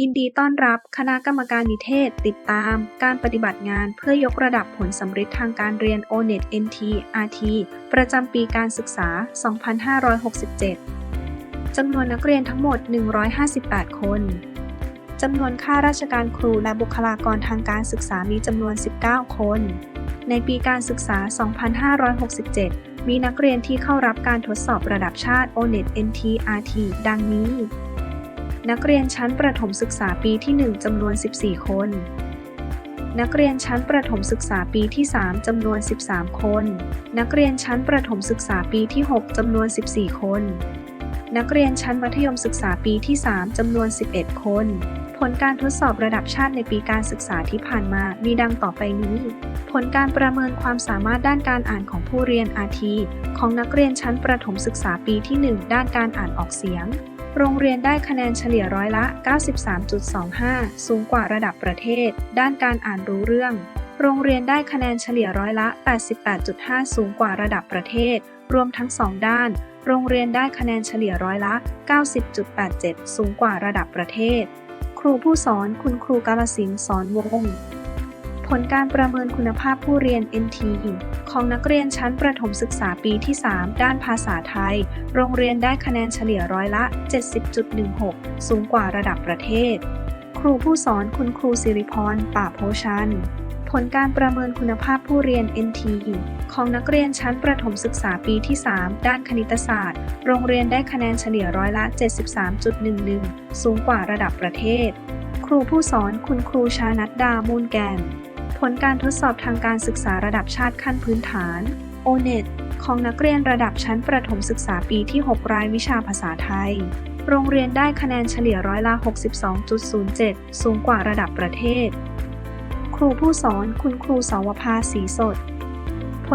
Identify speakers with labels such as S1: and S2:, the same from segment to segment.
S1: ยินดีต้อนรับคณะกรรมการนิเทศ ติดตามการปฏิบัติงานเพื่อยกระดับผลสำฤทธิ์ทางการเรียน ONET NT RT ประจำปีการศึกษา 2567 จำนวนนักเรียนทั้งหมด 158 คน จำนวนข้าราชการครูและบุคลากรทางการศึกษามีจำนวน 19 คน ในปีการศึกษา 2567 มีนักเรียนที่เข้ารับการทดสอบระดับชาติ ONET NT RT ดังนี้ นักเรียนชั้นประถมศึกษาปีที่ 1จำนวน 14 คน นักเรียนชั้นประถมศึกษาปีที่ 3จำนวน 13 คน นักเรียนชั้นประถมศึกษาปีที่ 6จำนวน 14 คน นักเรียนชั้นมัธยมศึกษาปีที่ 3จำนวน 11 คน ผลการทดสอบระดับชาติในปีการศึกษาที่ผ่านมามีดังต่อไปนี้ ผลการประเมินความสามารถด้านการอ่านของผู้เรียน RT ของนักเรียนชั้นประถมศึกษาปีที่ 1 ด้านการอ่านออกเสียง โรงเรียนได้คะแนนเฉลี่ยร้อยละ 93.25 สูงกว่าระดับประเทศ ด้านการอ่านรู้เรื่อง โรงเรียนได้คะแนนเฉลี่ยร้อยละ 88.5 สูงกว่าระดับประเทศ รวมทั้ง 2 ด้าน โรงเรียนได้คะแนนเฉลี่ยร้อยละ 90.87 สูงกว่าระดับประเทศ ครูผู้สอนคุณครูกาลสินสอนวง ผลการประเมินคุณภาพผู้เรียน NT ของนักเรียนชั้นประถมศึกษาปีที่ 3 ด้านภาษาไทย โรงเรียนได้คะแนนเฉลี่ยร้อยละ 70.16 สูงกว่าระดับประเทศ ครูผู้สอนคุณครูสิริพร ป่าโพชัน ผลการประเมินคุณภาพผู้เรียน NT ของนักเรียนชั้นประถมศึกษาปีที่ 3 ด้านคณิตศาสตร์ โรงเรียนได้คะแนนเฉลี่ยร้อยละ 73.11 สูงกว่าระดับประเทศ ครูผู้สอนคุณครูชานัดดา มูลแกน ผลการทดสอบทางการศึกษาระดับชาติขั้นพื้นฐาน ONET ของนักเรียนระดับชั้นประถมศึกษาปีที่ 6 รายวิชาภาษาไทย โรงเรียนได้คะแนนเฉลี่ยร้อยละ 62.07 สูงกว่าระดับประเทศ ครูผู้สอนคุณครูสาวภาสีสด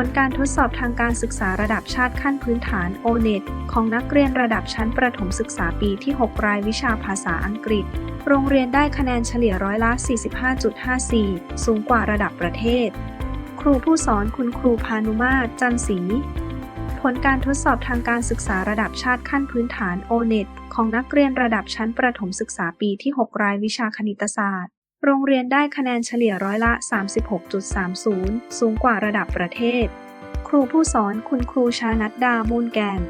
S1: ผลการทดสอบทางการศึกษาระดับชาติขั้นพื้นฐาน ONET ของนักเรียนระดับชั้นประถมศึกษาปีที่ 6 รายวิชาภาษาอังกฤษ โรงเรียนได้คะแนนเฉลี่ยร้อยละ 45.54 สูงกว่าระดับประเทศ ครูผู้สอนคุณครูพานุมาตรจันศรีผลการทดสอบทางการศึกษาระดับชาติขั้นพื้นฐาน ONET ของนักเรียนระดับชั้นประถมศึกษาปีที่ 6 รายวิชาคณิตศาสตร์ โรงเรียนได้คะแนนเฉลี่ยร้อยละ 36.30 สูงกว่าระดับประเทศ ครูผู้สอนคุณครูชานัดดามูลแกน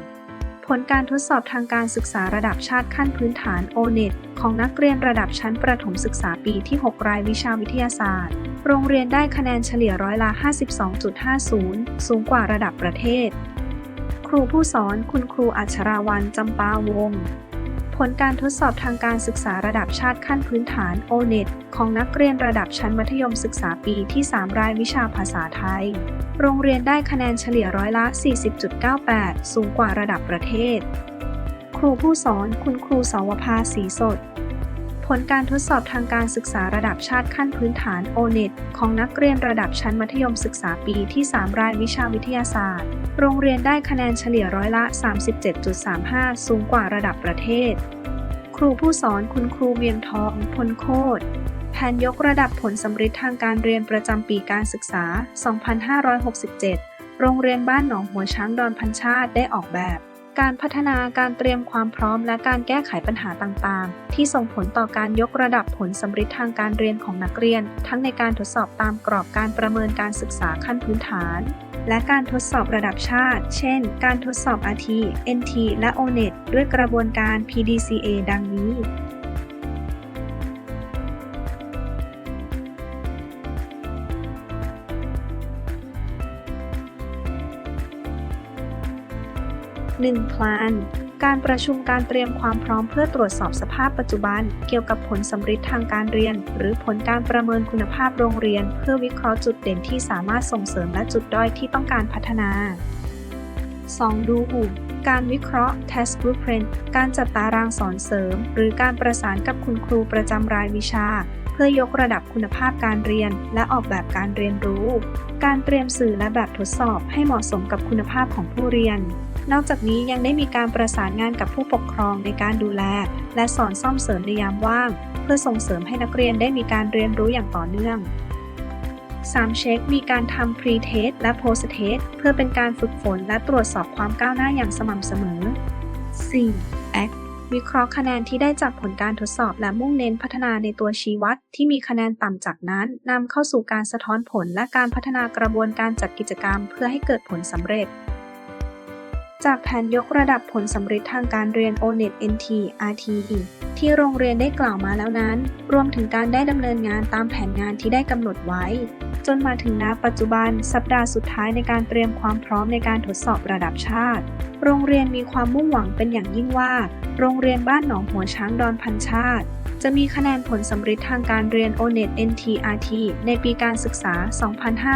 S1: ผลการทดสอบทางการศึกษาระดับชาติขั้นพื้นฐาน ONET ของนักเรียนระดับชั้นประถมศึกษาปีที่ 6 รายวิชาวิทยาศาสตร์ โรงเรียนได้คะแนนเฉลี่ยร้อยละ 52.50 สูงกว่าระดับประเทศ ครูผู้สอนคุณครูอัชราวันจำปาวง ผลการทดสอบทางการศึกษาระดับชาติขั้นพื้นฐาน ONET ของนักเรียนระดับชั้นมัธยมศึกษาปีที่ 3 รายวิชาภาษาไทย โรงเรียนได้คะแนนเฉลี่ยร้อยละ 40.98 สูงกว่าระดับประเทศ ครูผู้สอนคุณครูสาวภาสีสด ผลการทดสอบทางการศึกษาระดับชาติขั้นพื้นฐาน ONET ของนักเรียนระดับชั้นมัธยมศึกษาปีที่ 3 รายวิชาวิทยาศาสตร์ โรงเรียนได้คะแนนเฉลี่ยร้อยละ 37.35 สูงกว่าระดับประเทศ ครูผู้สอนคุณครูเวียงทอง พลโคตรแผนยกระดับผลสำฤทธิ์ทางการเรียนประจำปีการศึกษา 2567 โรงเรียนบ้านหนองหัวช้างดอนพันชาติได้ออกแบบ การพัฒนาการเตรียมความพร้อมและการแก้ไขปัญหาต่างๆ ที่ส่งผลต่อการยกระดับผลสัมฤทธิ์ทางการเรียนของนักเรียน ทั้งในการทดสอบตามกรอบการประเมินการศึกษาขั้นพื้นฐาน และการทดสอบระดับชาติ เช่น การทดสอบ RT NT และ ONET ด้วยกระบวนการ PDCA ดังนี้ 1. พลานการประชุมการเตรียมความพร้อมเพื่อตรวจสอบสภาพปัจจุบัน เกี่ยวกับผลสำฤทธิ์ทางการเรียน หรือผลการประเมินคุณภาพโรงเรียน เพื่อวิเคราะห์จุดเด่นที่สามารถส่งเสริมและจุดด้อยที่ต้องการพัฒนา 2. ดูหูการวิเคราะห์ Task Blueprint การจัดตารางสอนเสริม หรือการประสานกับคุณครูประจำรายวิชา เพื่อยกระดับคุณภาพการเรียน และออกแบบการเรียนรู้ การเตรียมสื่อและแบบทดสอบให้เหมาะสมกับคุณภาพของผู้เรียน นอกจากนี้ยังได้มีการประสานงานกับผู้ปกครองในการดูแล และสอนซ่อมเสริมในยามว่าง เพื่อส่งเสริมให้นักเรียนได้มีการเรียนรู้อย่างต่อเนื่อง 3. เช็ค มีการทำ Pre-Test และ Post-Test เพื่อเป็นการฝึกฝนและตรวจสอบความก้าวหน้าอย่างสม่ำเสมอ 4. Act วิเคราะห์คะแนนที่ได้จากผลการทดสอบและมุ่งเน้นพัฒนาในตัวชี้วัด ที่มีคะแนนต่ำจากนั้นนำเข้าสู่การสะท้อนผลและการพัฒนากระบวนการจัดกิจกรรม เพื่อให้เกิดผลสำเร็จ จากแผนยกระดับผลสำเร็จทางการเรียน ONET NT RTE ที่โรงเรียนได้กล่าวมาแล้วนั้น รวมถึงการได้ดำเนินงานตามแผนงานที่ได้กำหนดไว้ จนมาถึงณปัจจุบันสัปดาห์สุดท้ายในการเตรียมความพร้อมในการทดสอบระดับชาติ โรงเรียนมีความมุ่งหวังเป็นอย่างยิ่งว่า โรงเรียนบ้านหนองหัวช้างดอนพันชาติ จะมีคะแนนผลสำเร็จทางการเรียน ONET NTRT ในปีการศึกษา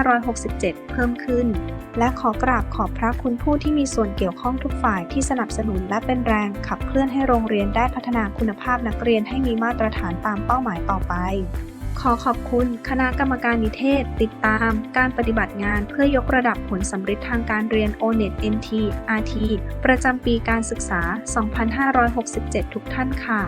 S1: 2567 เพิ่มขึ้น และขอกราบขอบพระคุณผู้ที่มีส่วนเกี่ยวข้องทุกฝ่ายที่สนับสนุนและเป็นแรงขับเคลื่อนให้โรงเรียนได้พัฒนาคุณภาพนักเรียนให้มีมาตรฐานตามเป้าหมายต่อไปขอขอบคุณคณะกรรมการนิเทศ ติดตามการปฏิบัติงานเพื่อยกระดับผลสำเร็จทางการเรียน ONET NT RT ประจำปีการศึกษา 2567 ทุกท่านค่ะ